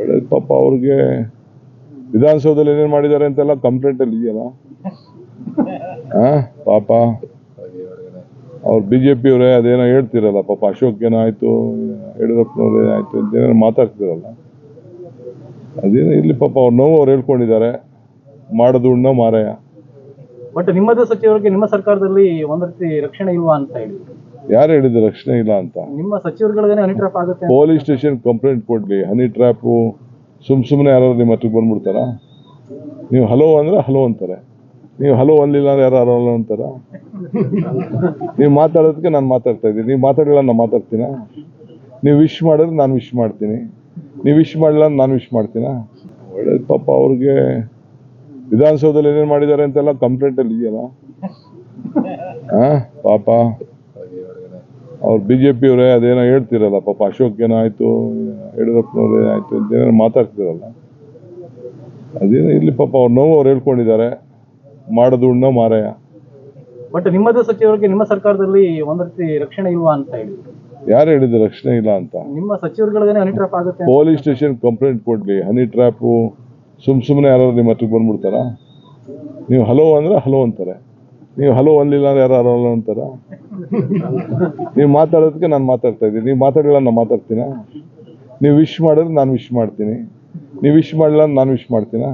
ಒಳ್ಳೇದು ಪಾಪ ಅವ್ರಿಗೆ ವಿಧಾನಸೌಧದಲ್ಲಿ ಏನೇನು ಮಾಡಿದ್ದಾರೆ ಅಂತೆಲ್ಲ ಕಂಪ್ಲೇಂಟ್ ಅಲ್ಲಿ ಇದೆಯಲ್ಲ? ಪಾಪ. ಅವ್ರು ಬಿ ಜೆ ಪಿಯವರೇ ಅದೇನೋ ಹೇಳ್ತಿರಲ್ಲ, ಪಾಪ ಅಶೋಕ್ ಏನಾಯ್ತು ಯಡಿಯೂರಪ್ಪನವ್ರು ಏನಾಯ್ತು ಅಂತ ಏನೋ ಮಾತಾಡ್ತಿರಲ್ಲ. ಅದೇನೋ ಇಲ್ಲಿ ಪಾಪ ಅವ್ರ ನೋವು ಅವ್ರು ಹೇಳ್ಕೊಂಡಿದ್ದಾರೆ. ಮಾಡೋದು ಉಣ್ಣ ಮಾರಾಯ. ಬಟ್ ನಿಮ್ಮದೇ ಸಚಿವರಿಗೆ ನಿಮ್ಮ ಸರ್ಕಾರದಲ್ಲಿ ಒಂದ್ ರೀತಿ ರಕ್ಷಣೆ ಇಲ್ವಾ ಅಂತ ಹೇಳಿ. ಯಾರು ಹೇಳಿದ್ರು ರಕ್ಷಣೆ ಇಲ್ಲ ಅಂತ? ನಿಮ್ಮ ಸಚಿವರುಗಳಿಗೆ ಹನಿ ಟ್ರಾಪ್ ಆಗುತ್ತೆ ಪೊಲೀಸ್ ಸ್ಟೇಷನ್ ಕಂಪ್ಲೇಂಟ್ ಕೊಡ್ಲಿ. ಹನಿ ಟ್ರ್ಯಾಪು ಸುಮ್ ಸುಮ್ಮನೆ ಯಾರು ನಿಮ್ಮ ಹತ್ರಕ್ಕೆ ಬಂದ್ಬಿಡ್ತಾರ? ನೀವು ಹಲೋ ಅಂದ್ರೆ ಹಲೋ ಅಂತಾರೆ. ನೀವು ಹಲೋ ಅನ್ಲಿಲ್ಲ ಅಂದ್ರೆ ಯಾರು ಹಲೋ ಅಂತಾರ? ನೀವು ಮಾತಾಡೋದಕ್ಕೆ ನಾನು ಮಾತಾಡ್ತಾ ಇದ್ದೀನಿ. ನೀವು ಮಾತಾಡಲಿಲ್ಲ ನಾನು ಮಾತಾಡ್ತೀನ? ನೀವು ವಿಶ್ ಮಾಡಿದ್ರೆ ನಾನು ವಿಶ್ ಮಾಡ್ತೀನಿ. ನೀವು ವಿಶ್ ಮಾಡಲಿಲ್ಲ ನಾನು ವಿಶ್ ಮಾಡ್ತೀನ? ಒಳ್ಳೇದು ಪಾಪ ಅವ್ರಿಗೆ ವಿಧಾನಸೌಧದಲ್ಲಿ ಏನೇನು ಮಾಡಿದ್ದಾರೆ ಅಂತೆಲ್ಲ ಕಂಪ್ಲೇಂಟಲ್ಲಿ ಇದೆಯಲ್ಲ? ಹಾಂ ಪಾಪ. ಅವ್ರು ಬಿ ಜೆ ಪಿಯವರೇ ಅದೇನೋ ಹೇಳ್ತಿರಲ್ಲ ಪಾಪ ಅಶೋಕ್ ಏನೋ ಆಯ್ತು ಯಡಿಯೂರಪ್ಪನವ್ರು ಏನಾಯ್ತು ಅಂತ ಏನೋ ಮಾತಾಡ್ತಿರಲ್ಲ. ಅದೇನೋ ಇಲ್ಲಿ ಪಾಪ ಅವ್ರ ನೋವು ಅವ್ರು ಹೇಳ್ಕೊಂಡಿದ್ದಾರೆ ಮಾಡೋದು ಉಣ್ಣ ಮಾರಾಯ. ಬಟ್ ನಿಮ್ಮದೇ ಸಚಿವರಿಗೆ ನಿಮ್ಮ ಸರ್ಕಾರದಲ್ಲಿ ಒಂದ್ ರೀತಿ ರಕ್ಷಣೆ ಇಲ್ವಾ ಅಂತ ಹೇಳಿ. ಯಾರು ಹೇಳಿದ್ರು ರಕ್ಷಣೆ ಇಲ್ಲ ಅಂತ? ನಿಮ್ಮ ಸಚಿವರುಗಳಿಗೆ ಹನಿ ಟ್ರಾಪ್ ಆಗುತ್ತೆ ಪೊಲೀಸ್ ಸ್ಟೇಷನ್ ಕಂಪ್ಲೇಂಟ್ ಕೊಡ್ಲಿ ಹನಿ ಟ್ರ್ಯಾಪು ಸುಮ್ ಸುಮ್ಮನೆ ಯಾರು ನಿಮ್ಮ ಹತ್ರಕ್ಕೆ ಬಂದ್ಬಿಡ್ತಾರ? ನೀವು ಹಲೋ ಅಂದ್ರೆ ಹಲೋ ಅಂತಾರೆ. ನೀವು ಹಲೋ ಅನ್ಲಿಲ್ಲ ಅಂದ್ರೆ ಯಾರು ಹಲೋ ಅಂತಾರ? ನೀವು ಮಾತಾಡೋದಕ್ಕೆ ನಾನು ಮಾತಾಡ್ತಾ ಇದ್ದೀನಿ. ನೀವು ಮಾತಾಡಲಿಲ್ಲ ನಾನು ಮಾತಾಡ್ತೀನ? ನೀವು ವಿಶ್ ಮಾಡಿದ್ರೆ ನಾನು ವಿಶ್ ಮಾಡ್ತೀನಿ. ನೀವು ವಿಶ್ ಮಾಡಲಿಲ್ಲ ನಾನು ವಿಶ್ ಮಾಡ್ತೀನ?